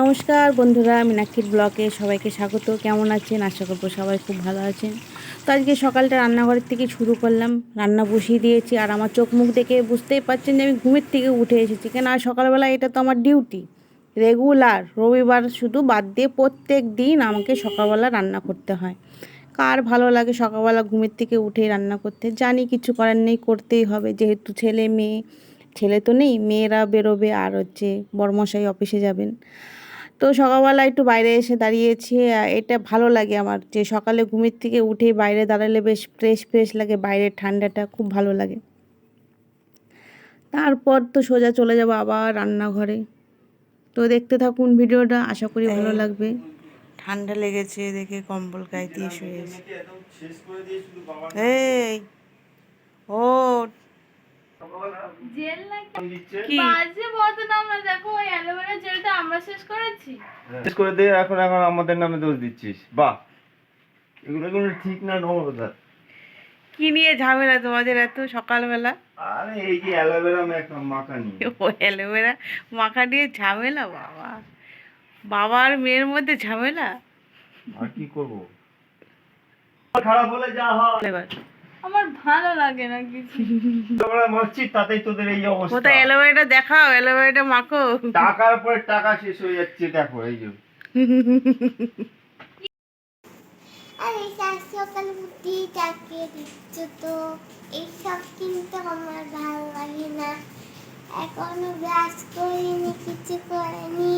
নমস্কার বন্ধুরা, মীনাক্ষীর ব্লকে সবাইকে স্বাগত। কেমন আছেন? আশা করব সবাই খুব ভালো আছেন। তো আজকে সকালটা রান্নাঘরের থেকে শুরু করলাম। রান্না বসিয়ে দিয়েছি আর আমার চোখ মুখ দেখে বুঝতেই পারছেন যে আমি ঘুমের থেকে উঠে এসেছি। কেন আর সকালবেলা এটা তো আমার ডিউটি। রেগুলার, রবিবার শুধু বাদ দিয়ে প্রত্যেক দিন আমাকে সকালবেলা রান্না করতে হয়। কার ভালো লাগে সকালবেলা ঘুমের থেকে উঠে রান্না করতে? জানি কিছু করার নেই, করতেই হবে। যেহেতু ছেলে মেয়ে, ছেলে তো নেই, মেয়েরা বেরোবে আর হচ্ছে বড়মশাই অফিসে যাবেন। তো সকালবেলা একটু বাইরে এসে দাঁড়িয়েছি এটা ভালো লাগে আমার যে সকালে ঘুমের থেকে উঠে বাইরে দাঁড়ালে বেশ ফ্রেশ ফ্রেশ লাগে বাইরের ঠান্ডাটা খুব ভালো লাগে। তারপর তো সোজা চলে যাব আবার রান্নাঘরে। তো দেখতে থাকুন ভিডিওটা আশা করি ভালো লাগবে। ঠান্ডা লেগেছে দেখে কম্বল গায়ে দিয়ে শুয়েছে এই ও জেল নাকি? বাজে বদনাম না দেখো ওই অ্যালোভেরা জেলটা আমরা শেষ করেছি। শেষ করে দিয়ে এখন এখন আমাদের নামে দোষ দিচ্ছিস। বাহ! এগুলো কোনো ঠিক না নবদার কি নিয়ে ঝামেলা তোমাদের এত সকালবেলা? আরে এই যে অ্যালোভেরা মাখা নিয়ে। ও অ্যালোভেরা মাখা দিয়ে ঝামেলা? বাবা। বাবার মেয়ের মধ্যে ঝামেলা? আর কি করব? খারাপ হলে যা হয়। এবার। আমার ভালো লাগে না কিছু। তোমরা মারছি তাতেই তোদের এই অবস্থা। কোথায় অ্যালোভেরাটা দেখাও অ্যালোভেরাটা মাখো। টাকার পরে টাকা শেষ হয়ে যাচ্ছে দেখো এই যে। আরে সকাল উঠি তাকে দিচ্ছ তো এইসব কিন্তু আমার ভালো লাগে না। এখনও ব্রাশ করিনি কিছু করিনি।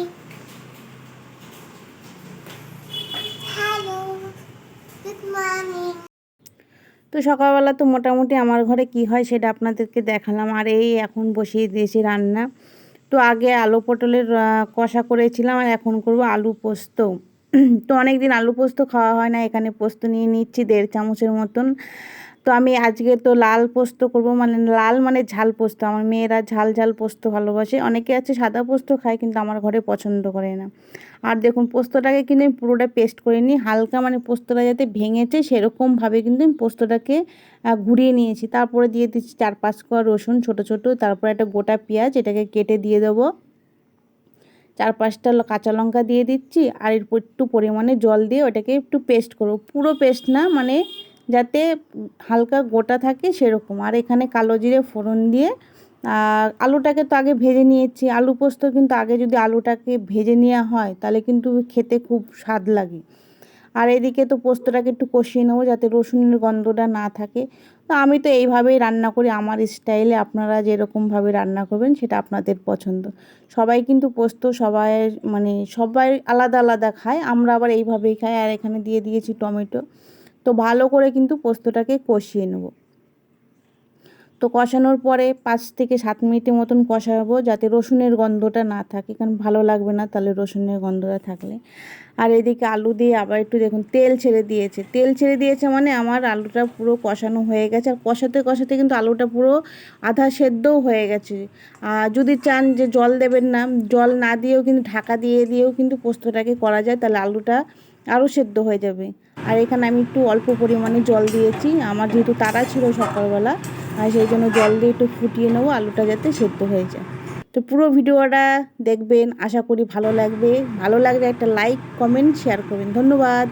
তো সকালবেলা তো মোটামুটি আমার ঘরে কি হয় সেটা আপনাদেরকে দেখালাম। আর এই এখন বসিয়ে দিয়েছি রান্না। তো আগে আলু পটলের কষা করেছিলাম আর এখন করব আলু পোস্ত। তো অনেক দিন আলু পোস্ত খাওয়া হয় না, এখানে পোস্ত নিয়ে নিচ্ছি দেড় চামচের মতন। তো আমি আজকে তো লাল পোস্ত করব মানে লাল মানে ঝাল পোস্ত। আমার মেয়েরা ঝাল ঝাল পোস্ত ভালোবাসে। অনেকে আছে সাদা পোস্ত খায়, কিন্তু আমার ঘরে পছন্দ করে না। আর দেখুন, পোস্তটাকে কিন্তু আমি পুরোটা পেস্ট করে নিই। হালকা মানে পোস্তটা যাতে ভেঙেছে, সেরকমভাবে কিন্তু আমি পোস্তটাকে ঘুরিয়ে নিয়েছি। তারপরে দিয়ে দিচ্ছি চার পাঁচ কোয়া রসুন, ছোট ছোট। তারপরে একটা গোটা পেঁয়াজ, এটাকে কেটে দিয়ে দেবো। চার পাঁচটা কাঁচা লঙ্কা দিয়ে দিচ্ছি। আর একটু পরিমাণে জল দিয়ে ওটাকে একটু পেস্ট করব। পুরো পেস্ট না মানে যাতে হালকা গোটা থাকে সেরকম। আর এখানে কালো জিরে ফোড়ন দিয়ে আলুটাকে তো আগে ভেজে নিয়েছি। আলু পোস্ত কিন্তু আগে যদি আলুটাকে ভেজে নেওয়া হয়, তাহলে কিন্তু খেতে খুব স্বাদ লাগে। আর এদিকে তো পোস্তটাকে একটু কষিয়ে নেব যাতে রসুনের গন্ধটা না থাকে। তো আমি তো এইভাবেই রান্না করি, আমার স্টাইলে আপনারা যেরকমভাবে রান্না করবেন সেটা আপনাদের পছন্দ। সবাই কিন্তু পোস্ত সবাই মানে সবাই আলাদা আলাদা খায়, আমরা আবার এইভাবেই খাই। আর এখানে দিয়ে দিয়েছি টমেটো। তো ভালো করে কিন্তু পোস্তটাকে কষিয়ে নেব। তো কষানোর পরে পাঁচ থেকে সাত মিনিটের মতন কষাবো যাতে রসুনের গন্ধটা না থাকে, কারণ ভালো লাগবে না তাহলে রসুনের গন্ধটা থাকলে। আর এদিকে আলু দিয়ে আবার একটু দেখুন, তেল ছেড়ে দিয়েছে। তেল ছেড়ে দিয়েছে মানে আমার আলুটা পুরো কষানো হয়ে গেছে, আর কষাতে কষাতে কিন্তু আলুটা পুরো আধা সেদ্ধও হয়ে গেছে। আর যদি চান যে জল দেবেন না, জল না দিয়েও কিন্তু ঢাকা দিয়ে দিয়েও কিন্তু পোস্তটাকে করা যায়, তাহলে আলুটা আরও সেদ্ধ হয়ে যাবে। আর এখানে আমি একটু অল্প পরিমাণে জল দিয়েছি। আমার যেহেতু তাড়া ছিল সকালবেলা, আর সেই জন্য জল দিয়ে একটু ফুটিয়ে নেব, আলুটা যাতে সেদ্ধ হয়ে যায়। তো পুরো ভিডিওটা দেখবেন, আশা করি ভালো লাগবে। ভালো লাগলে একটা লাইক, কমেন্ট শেয়ার করবেন। ধন্যবাদ।